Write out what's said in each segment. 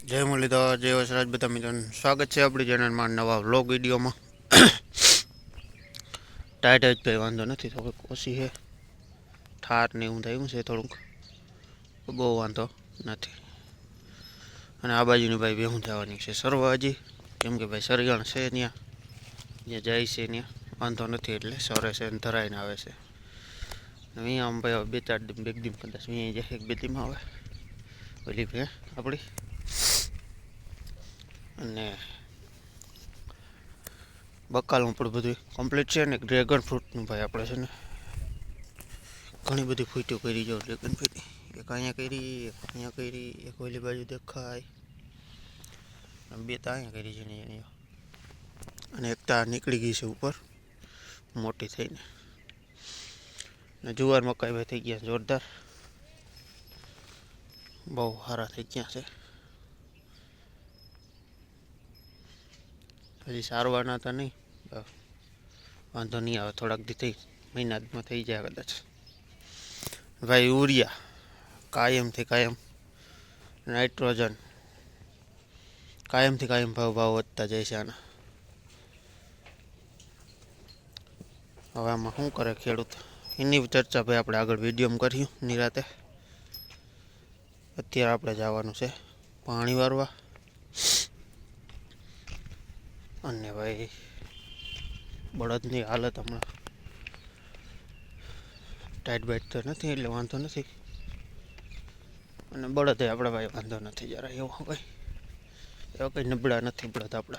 જય મુરલીધર, જય વસરાજ બધા મિત્રોનું. સ્વાગત છે આપણી ચેનલમાં નવા વ્લોગ વિડીયોમાં. ટાઈટ જ કંઈ વાંધો નથી, થોડુંક ઓછી છે. ઠાર ને એવું થયું છે થોડુંક. બહુ વાંધો નથી. અને આ બાજુની ભાઈ બેહું થવાની છે? સર્વ હજી કેમ કે ભાઈ સરિયાણ છે ત્યાં. જ્યાં જાય છે ત્યાં. વાંધો નથી એટલે સરે છે ધરાઈને આવે છે. અહીંયા આમ ભાઈ બે ચાર દિન બે દિન કદાચ અહીંયા જાય એક બે દીમાં આવે. ઓલી ભાઈ આપણી. અને બકાલનું પણ બધું કમ્પ્લીટ છે ને ડ્રેગન ફ્રૂટનું ભાઈ આપણે છે ને ઘણી બધી ફૂટીઓ કરી જો ડ્રેગન ફ્રૂટ એક અહીંયા કરી, એક અહીંયા કરી, એક ઓલી બાજુ દેખાય. બે તો અહીંયા કરી છે ને અને એક તો નીકળી ગઈ છે ઉપર, મોટી થઈને. ને જુવાર મકાઈ ભાઈ થઈ ગયા જોરદાર. બહુ સારા થઈ ગયા છે. હજી સારવારના તો નહીં. વાંધો નહીં આવે, થોડાક દી થઈ, મહિનામાં થઈ જાય કદાચ. ભાઈ યુરિયા કાયમથી કાયમ નાઇટ્રોજન. કાયમથી કાયમ ભાવ ભાવ વધતા જાય છે આના. હવે આમાં શું કરે ખેડૂત? એની ચર્ચા ભાઈ આપણે આગળ વિડીયોમાં કર્યું નિરાતે. અત્યારે આપણે જવાનું છે પાણી વારવા. અને ભાઈ, બળદની હાલત હમણાં ટાઈટ બાઈટ તો નથી, એટલે વાંધો નથી. અને બળદ આપણે ભાઈ વાંધો નથી જરા એવો ભાઈ. એવા કંઈ નબળા નથી બળદ આપણા.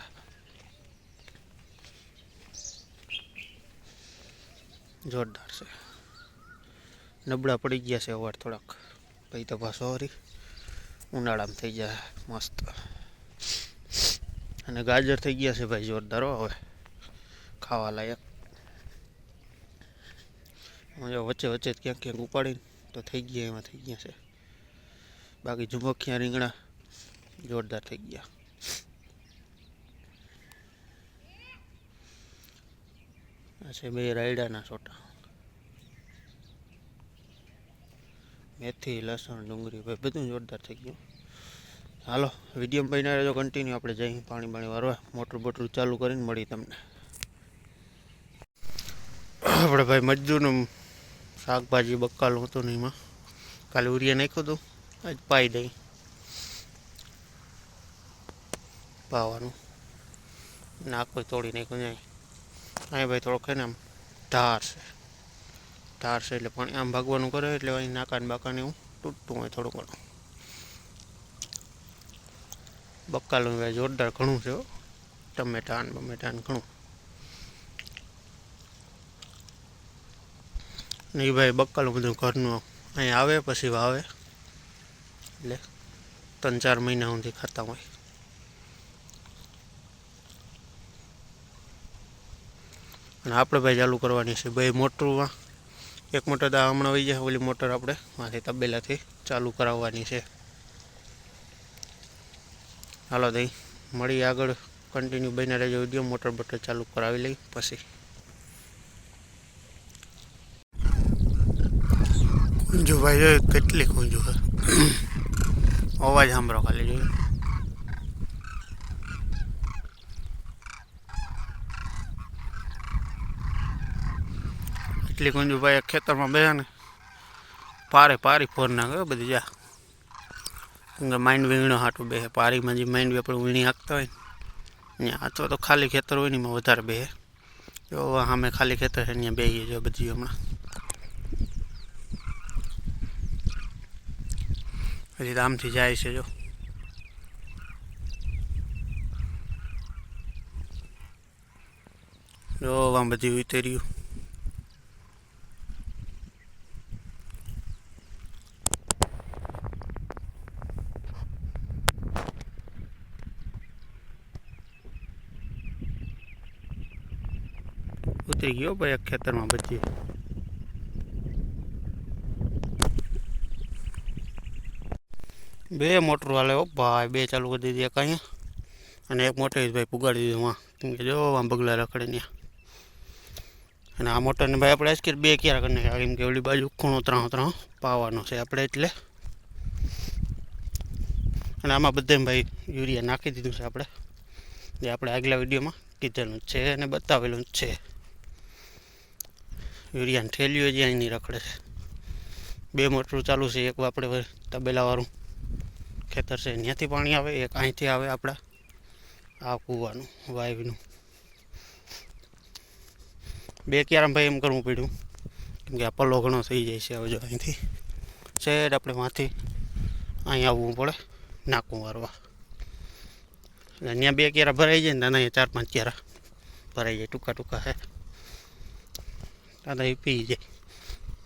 જોરદાર છે. નબળા પડી ગયા છે અવાર થોડાક. ભાઈ તો પાછો સોરી ઉનાળામાં થઈ જાય મસ્ત. અને ગાજર થઈ ગયા છે ભાઈ, જોરદાર હવે. ખાવા લાયક. વચ્ચે વચ્ચે ક્યાંક ક્યાંક ઉપાડીને તો થઈ ગયા, એમાં થઈ ગયા છે. બાકી ઝુમખિયા રીંગણા જોરદાર થઈ ગયા. આ છે બે રાયડાના છોટા મેથી, લસણ, ડુંગળી ભાઈ બધું જોરદાર થઈ ગયું. હાલો, વીડિયો બન્યા રહેજો કન્ટિન્યુ આપણે જઈ પાણી પાણી વારવા. મોટર બોટર ચાલુ કરીને મળી તમને. આપણે ભાઈ મજદૂરનું શાકભાજી બકાલું હતું ને એમાં. કાલે ઉરિયા નાખ્યું હતું. આજ પાઈ દઈ. પાવાનું. નાખો તોડી નાખ્યું જાય અહીં ભાઈ થોડોક છે ને આમ ધાર છે. ધાર છે એટલે પાણી. આમ ભાગવાનું કરે એટલે અહીં નાકાને બાકાને એવું તૂટતું હોય થોડું ઘણું. બકાલું જોરદાર ઘણું છે. ટમેટાન, બમેટાન ઘણું. ને એ ભાઈ બકાલું બધું ઘરનું અહીં આવે, પછી વાવે. એટલે ત્રણ ચાર મહિના સુધી ખાતા હોય. અને આપણે ભાઈ ચાલુ કરવાની છે ભાઈ મોટરમાં. એક મોટર દા હમણાં વહી જાય, ઓલી મોટર આપણે માંથી તબેલાથી ચાલુ કરાવવાની છે. હાલો દઈ, મળી આગળ કન્ટિન્યુ બને રહેજો વીડિયો, મોટર બટર ચાલુ કરાવી લઈ, પછી. જો ભાઈ, જો કેટલી કુંજુ અવાજ સાંભળો ખાલી જોયું એટલી કુંજુ ભાઈ ખેતરમાં બેસે ને પારે પારી ફોર હો, બધી, જા. માઇન્ડ વીણો હાટું બેસે પારીમાં જે માઇન્ડ આપણે વીણી હાંકતા હોય ને. અથવા તો ખાલી ખેતર હોય ને એમાં વધારે બેસે જો સામે ખાલી ખેતર છે ત્યાં બેહીએ જો બધી હમણાં. હજી ધામથી જાય છે જો. જો આમ બધી ઉતર્યું. ઉતરી ગયો ભાઈ એક ખેતરમાં બચી બે મોટર વાલે હો ભાઈ, બે ચાલુ કરી દીધી એક અહીંયા. અને એક મોટર ભાઈ પુગાડી દીધું હા કેમ કે જો, આમ બગલા રખડે ત્યાં અને આ મોટરને ભાઈ આપણે આઈસ્ક્રીમ બે ક્યારે કરી નાખ્યા? કે ઓલી બાજુ ખૂણો ત્રણ ત્રણ, પાવાનો છે આપણે એટલે. અને આમાં બધે ભાઈ યુરિયા નાખી દીધું છે આપણે. જે આપણે આગલા વિડીયોમાં કીધેલું છે અને બતાવેલું છે. યુરિયાની થેલીઓ જ અહીંની રખડે છે. બે મોટરું ચાલુ છે, એક આપણે તબેલાવાળું. ખેતર છે ત્યાંથી પાણી આવે, એક અહીંથી આવે આપણા આ કૂવાનું વાઈવનું બે ક્યારા ભાઈ એમ કરવું પડ્યું, કેમ કે આ પલ્લો ઘણો થઈ જાય છે, હવે અહીંથી. શેડ આપણે માંથી અહીં આવવું પડે, નાકું વારવા. એટલે અહીંયા બે ક્યારા ભરાઈ જાય ને અહીંયા ચાર પાંચ ક્યારા ભરાઈ જાય, ટૂંકા ટૂંકા હે. ત્યાં એ પી જાય.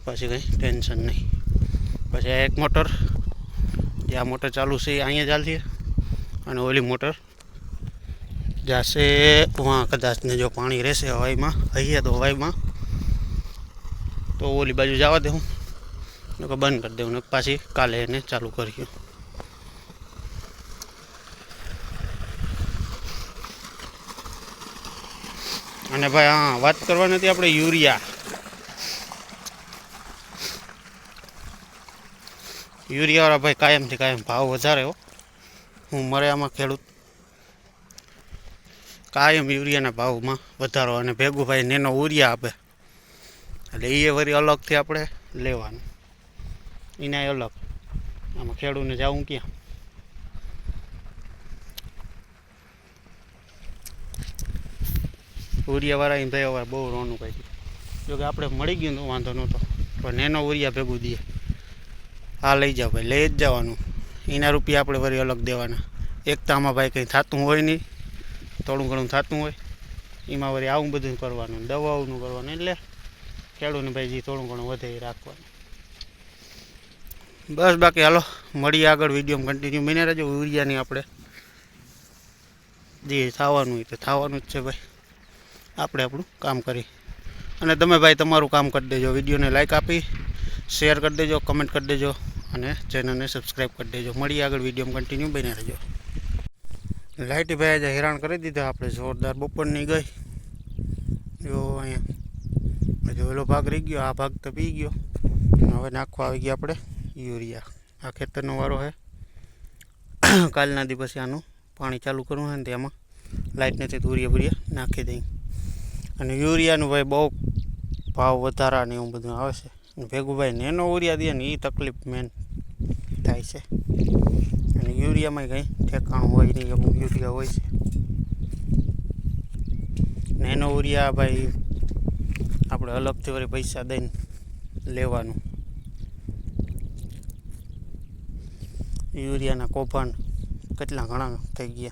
પછી કંઈ ટેન્શન નહીં. પછી એક મોટર, જે આ મોટર ચાલુ છે એ અહીંયા ચાલશે અને ઓલી મોટર જશે વાં કદાચ ને જો પાણી રહેશે હવાઈમાં, હઈએ તો હવાઈમાં. તો ઓલી બાજુ જવા દઉં નકર બંધ કરી દઉં ને પાછી કાલે એને ચાલુ કર્યું અને ભાઈ, હા, વાત કરવાની હતી આપણે યુરિયા. યુરિયાવાળા ભાઈ કાયમથી કાયમ ભાવ વધારે હો. હું મરે આમાં ખેડૂત. કાયમ યુરિયાના ભાવમાં વધારો અને ભેગું ભાઈ નેનો યુરિયા આપે. એટલે એ વળી અલગથી આપણે લેવાનું. એના અલગ. આમાં ખેડૂતને જવું ક્યાં? યુરિયાવાળા એ ભાઈ બહુ રોનું કહી જો કે આપણે મળી ગયું વાંધો નહોતો. પણ નેનો યુરિયા ભેગું દઈએ. હા, લઈ જાઓ ભાઈ, લઈ જ જવાનું. એના રૂપિયા આપણે વળી અલગ દેવાના. એકતામાં ભાઈ કંઈ થતું હોય નહીં, થોડું ઘણું થતું હોય, એમાં વળી આવું બધું કરવાનું, દવાઓનું કરવાનું, એટલે ખેડૂતને ભાઈ જે થોડું ઘણું વધે રાખવાનું. બસ બાકી હાલો, મળીએ આગળ વીડિયો કન્ટિન્યુ બને રહેજો યુરિયાની આપણે. જે થવાનું હોય તો થવાનું જ છે ભાઈ. આપણે આપણું કામ કરી અને તમે ભાઈ તમારું કામ કરી દેજો. વિડીયોને લાઇક આપી શેર કરી દેજો કમેન્ટ કરી દેજો. અને ચેનલને સબસ્ક્રાઈબ કરી દેજો. મળી આગળ વિડીયોમાં. કન્ટિન્યુ બની રહેજો. લાઇટી ભાઈ આજે હેરાન કરી દીધા. આપણે જોરદાર બપોરની ગઈ. જો અહીંયા હજુ ઓલો ભાગ રહી ગયો. આ ભાગ તો પી ગયો. હવે નાખવા આવી ગયા આપણે. યુરિયા. આ ખેતરનો વારો છે કાલના દિવસે આનું પાણી ચાલુ કરવું હોય ને તેમાં લાઇટ નથી ધૂરિયા ભૂરિયા નાખી દઈ અને યુરિયાનું ભાઈ બહુ ભાવ વધારા ને એવું બધું આવે છે. અને ભેગું ભાઈ નેનો ઉરિયા દે ને એ તકલીફ મેન થાય છે. અને યુરિયામાં કંઈ ઠેકાણું હોય નહીં એવું યુરિયા હોય છે. નેનો ઉરિયા ભાઈ આપણે અલગથી વળી પૈસા દઈને લેવાનું. યુરિયાના કૌભાંડ કેટલા ઘણા થઈ ગયા.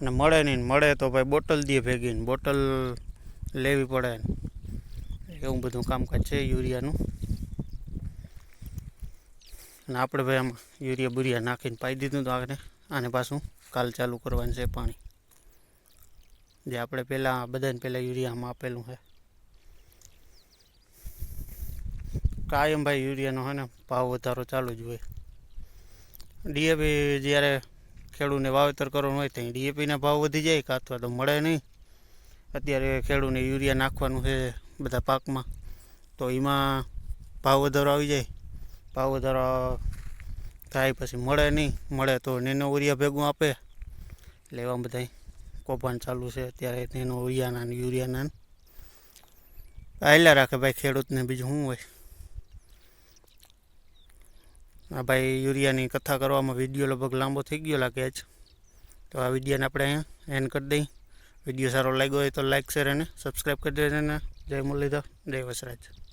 અને મળે નહીં મળે તો ભાઈ બોટલ દે ભેગી બોટલ લેવી પડે એવું બધું કામકાજ છે, યુરિયાનું. અને આપણે ભાઈ આમાં યુરિયા બુરિયા નાખીને પાઈ દીધું તો આગળ આને પાછું કાલ ચાલુ કરવાનું છે પાણી. જે આપણે પહેલાં, બધાને પહેલાં યુરિયામાં આપેલું છે. કાયમ ભાઈ યુરિયાનો હોય ને ભાવ વધારો ચાલુ જ હોય. ડીએપી જ્યારે ખેડૂને વાવેતર કરવાનું હોય ત્યાં ડીએપીના ભાવ વધી જાય કાં તો મળે નહીં. અત્યારે ખેડૂતને યુરિયા નાખવાનું છે બધા પાકમાં. તો એમાં ભાવ વધારો આવી જાય. ભાવ વધારો થાય પછી મળે નહીં. મળે તો નેનો યુરિયા ભેગું આપે. એટલે એવા બધા કૌભાંડ ચાલુ છે. અત્યારે નેનો યુરિયાના ને યુરિયાના આયલા રાખે ભાઈ ખેડૂતને બીજું શું હોય? આ ભાઈ યુરિયાની કથા કરવામાં વીડિયો લગભગ લાંબો થઈ ગયો લાગે જ તો આ વિડીયોને આપણે અહીંયા એન્ડ કરી દઈ વીડિયો સારો લાગ્યો હોય તો લાઈક શેર અને સબસ્ક્રાઈબ કરી દેજો જય મુરલીધર જય વસરાજ.